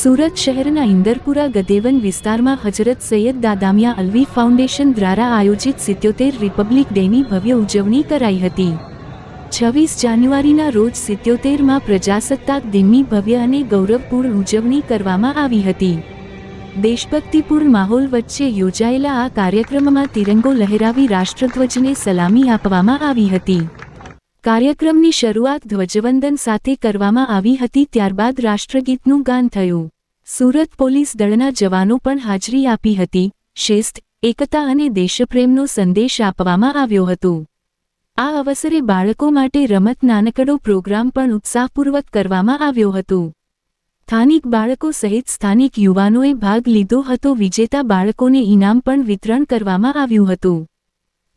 સુરત શહેરના ઇન્દરપુરા ગદેવન વિસ્તારમાં હજરત સૈયદ દાદામિયા અલ્વી ફાઉન્ડેશન દ્વારા આયોજિત સિત્યોતેર રિપબ્લિક ડેની ભવ્ય ઉજવણી કરાઈ હતી. છવ્વીસ જાન્યુઆરીના રોજ સિત્યોતેરમાં પ્રજાસત્તાક દિનની ભવ્ય અને ગૌરવપૂર્ણ ઉજવણી કરવામાં આવી હતી. દેશભક્તિપૂર્ણ માહોલ વચ્ચે યોજાયેલા આ કાર્યક્રમમાં તિરંગો લહેરાવી રાષ્ટ્રધ્વજને સલામી આપવામાં આવી હતી. કાર્યક્રમની શરૂઆત ધ્વજવંદન સાથે કરવામાં આવી હતી, ત્યારબાદ રાષ્ટ્રગીતનું ગાન થયું. સુરત પોલીસ દળના જવાનો પણ હાજરી આપી હતી. શિસ્ત એકતા અને દેશપ્રેમનો સંદેશ આપવામાં આવ્યો હતો. આ અવસરે બાળકો માટે રમત નાનકડો પ્રોગ્રામ પણ ઉત્સાહપૂર્વક કરવામાં આવ્યો હતો. સ્થાનિક બાળકો સહિત સ્થાનિક યુવાનોએ ભાગ લીધો હતો. વિજેતા બાળકોને ઇનામ પણ વિતરણ કરવામાં આવ્યું હતું.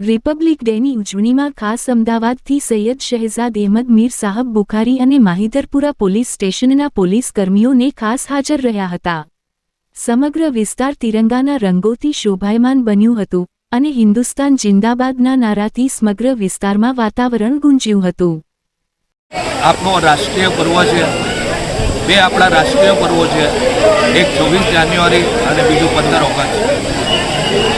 રિપબ્લિક ડેની ઉજવણીમાં ખાસ અમદાવાદથી સૈયદ શહેઝાદ અહેમદ મીર સાહબ બુખારી અને માહિદરપુરા પોલીસ સ્ટેશનના પોલીસ કર્મીઓને ખાસ હાજર રહ્યા હતા. સમગ્ર વિસ્તાર તિરંગાના રંગોથી શોભાયમાન બન્યું હતું અને હિન્દુસ્તાન જિંદાબાદના નારાથી સમગ્ર વિસ્તારમાં વાતાવરણ ગુંજ્યું હતું. આપનો રાષ્ટ્રીય પર્વ છે. બે આપણા રાષ્ટ્રીય પર્વો છે. એક છવ્વીસ જાન્યુઆરી અને બીજું પંદર ઓગસ્ટ.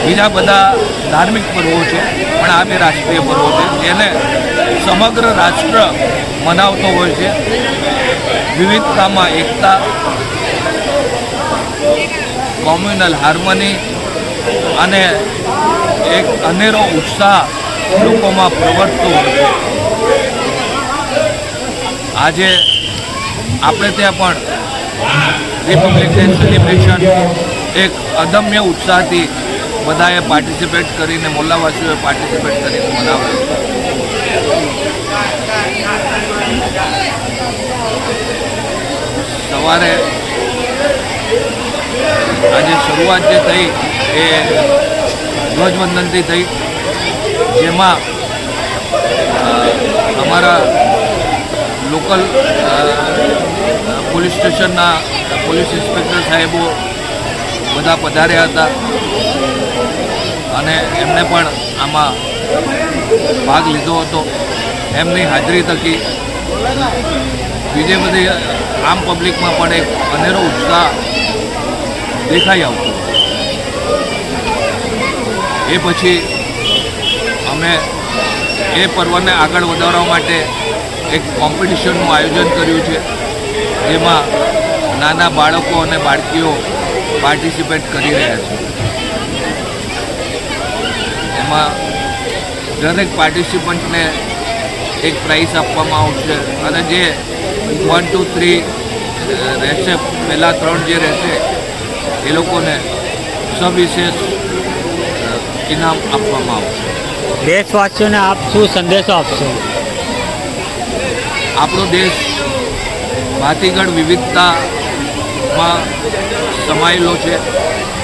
બીજા બધા ધાર્મિક પર્વો છે, પણ આ બે રાષ્ટ્રીય પર્વો છે. એને સમગ્ર રાષ્ટ્ર મનાવતો હોય છે. વિવિધતામાં એકતા, કોમ્યુનલ હાર્મની અને એક અનેરો ઉત્સાહ લોકોમાં પ્રવર્તતો હોય છે. આજે આપણે ત્યાં પણ રિપબ્લિક ડે સેલિબ્રેશન એક અદમ્ય ઉત્સાહથી બધાએ પાર્ટિસિપેટ કરીને, મોલ્લાવાસીઓએ પાર્ટિસિપેટ કરીને મનાવ્યું. સવારે આજે શરૂઆત જે થઈ એ ધ્વજવંદનથી થઈ, જેમાં અમારા લોકલ પોલીસ સ્ટેશનના પોલીસ ઇન્સ્પેક્ટર સાહેબો બધા પધાર્યા હતા. અને એમને પણ આમાં ભાગ લીધો હતો. એમની હાજરી થકી બીજે બધી આમ પબ્લિકમાં પણ એક અનેરો ઉત્સાહ દેખાઈ આવતો. એ પછી અમે એ પર્વને આગળ વધારવા માટે એક કોમ્પિટિશનનું આયોજન કર્યું છે, જેમાં નાના બાળકો અને બાળકીઓ પાર્ટિસિપેટ કરી રહ્યા છે. એમાં દરેક પાર્ટિસિપન્ટને એક પ્રાઇઝ આપવામાં આવશે અને જે વન ટુ થ્રી રહેશે, પહેલાં ત્રણ જે રહેશે, એ લોકોને સવિશેષ ઇનામ આપવામાં આવશે. દેશવાસીઓને આપ શું સંદેશો આપશો? આપણો દેશ ભાતીગળ વિવિધતામાં સમાયેલો છે.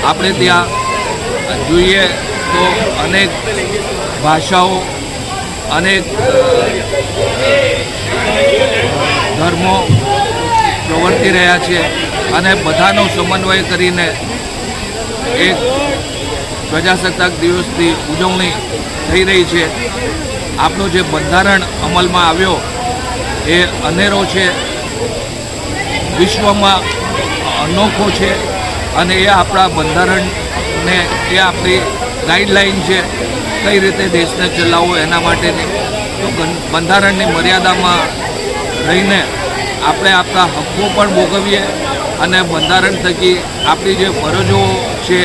આપણે ત્યાં જોઈએ તો અનેક ભાષાઓ, અનેક ધર્મો પ્રવર્તી રહ્યા છે અને બધાનો સમન્વય કરીને એક પ્રજાસત્તાક દિવસની ઉજવણી થઈ રહી છે. આપણો જે બંધારણ અમલમાં આવ્યો એ અનેરો છે. વિશ્વમાં અનોખો છે અને એ આપણા બંધારણને, એ આપણી ગાઈડલાઈન છે કઈ રીતે દેશને ચલાવવો એના માટેની. તો બંધારણની મર્યાદામાં રહીને આપણે આપણા હક્કો પણ ભોગવીએ અને બંધારણ થકી આપણી જે ફરજો છે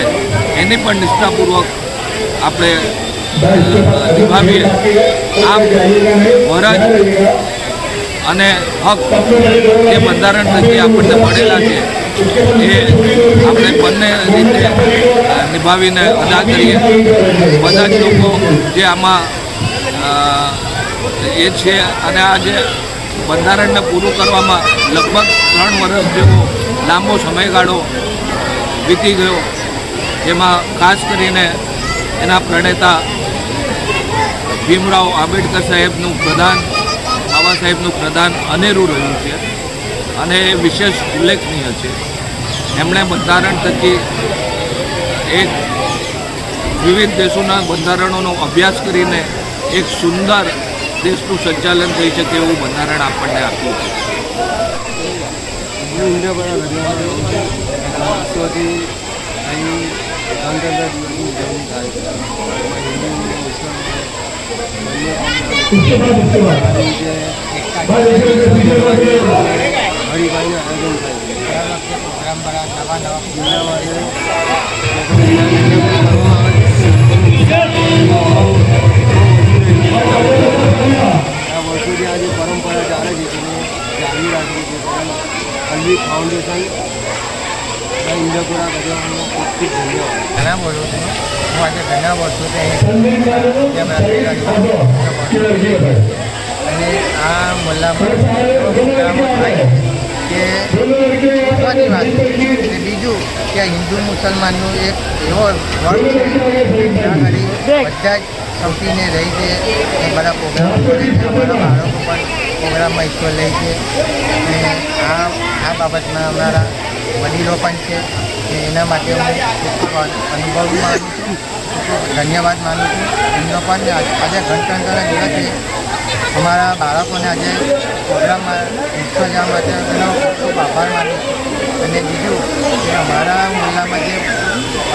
એની પણ નિષ્ઠાપૂર્વક આપણે નિભાવીએ. આમ ફરજ અને હક જે બંધારણ થકી આપણને મળેલા છે, એ આપણે બંને રીતે નિભાવીને અદા કરીએ. બધા જ લોકો જે આમાં એ છે અને આ જે બંધારણને પૂરું કરવામાં લગભગ ત્રણ વર્ષ જેવો લાંબો સમયગાળો વીતી ગયો, જેમાં ખાસ કરીને એના પ્રણેતા ભીમરાવ આંબેડકર સાહેબનું પ્રધાન બાબા સાહેબનું પ્રદાન અનેરું રહ્યું છે અને વિશેષ ઉલ્લેખનીય છે. એમણે બંધારણ થકી એક વિવિધ દેશોના બંધારણોનો અભ્યાસ કરીને એક સુંદર દેશનું સંચાલન થઈ શકે એવું બંધારણ આપણને આપ્યું છે. અહીં ગણતંત્ર દિવસની ઉજવણી થાય છે. હિન્દુ, મુસ્લિમ હરિભાઈનું આયોજન થાય છે. પ્રોગ્રામ નવા નવા આ ઇન્દ્રપુરા ગજવાનો ખૂબ ઘણા બોલું છું. હું આજે ઘણા વર્ષોથી અને આ મલ્લામાં કે મહત્ત્વની વાત. અને બીજું કે હિન્દુ મુસલમાનનું એક એવો વર્ગ છે જ્યાં આગળ બધા જ સૌથીને રહી છે એ બધા પ્રોગ્રામ કરે છે અમારા બાળકો પણ પ્રોગ્રામમાં હિસ્સો લે છે. અને આ આ બાબતમાં અમારા વડીલો પણ છે એના માટે હું અનુભવ માનું છું. ધન્યવાદ માનું છું. એમનો પણ આજે ગણતંત્રના દિવસે અમારા બાળકોને આજે પ્રોગ્રામમાં હિસ્સો લેવા માટે એનો ખૂબ ખૂબ આભાર માનું અને બીજું કે અમારા મહિલામાં જે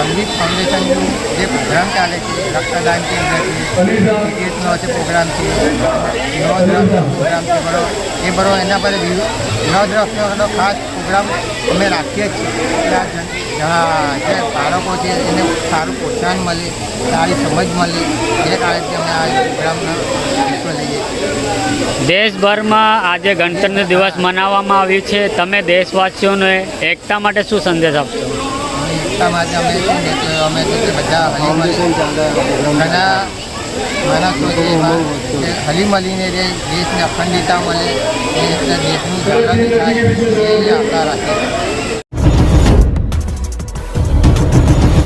અમૃત ફાઉન્ડેશનનું જે પ્રોગ્રામ ચાલે છે, રક્તદાન કેન્દ્ર છે, ક્રિકેટનો જે પ્રોગ્રામ છે એ બરો એના પર નવદ્રફનો ખાસ પ્રોગ્રામ અમે રાખીએ છીએ. જે બાળકો છે એને સારું પ્રોત્સાહન મળે સારી સમજ મળે એ કારણથી અમે આ પ્રોગ્રામનો હિસ્સો લઈએ દેશભરમાં આજે ગણતંત્ર દિવસ મનાવવામાં આવ્યું છે. તમે દેશવાસીઓને એકતા માટે શું સંદેશ આપશો? એકતા માટે અમે શું અમે બધા ઘણા માણસો છે હલી મળીને રહે દેશને અખંડિતા મળે દેશના દેશનું રાખીએ છીએ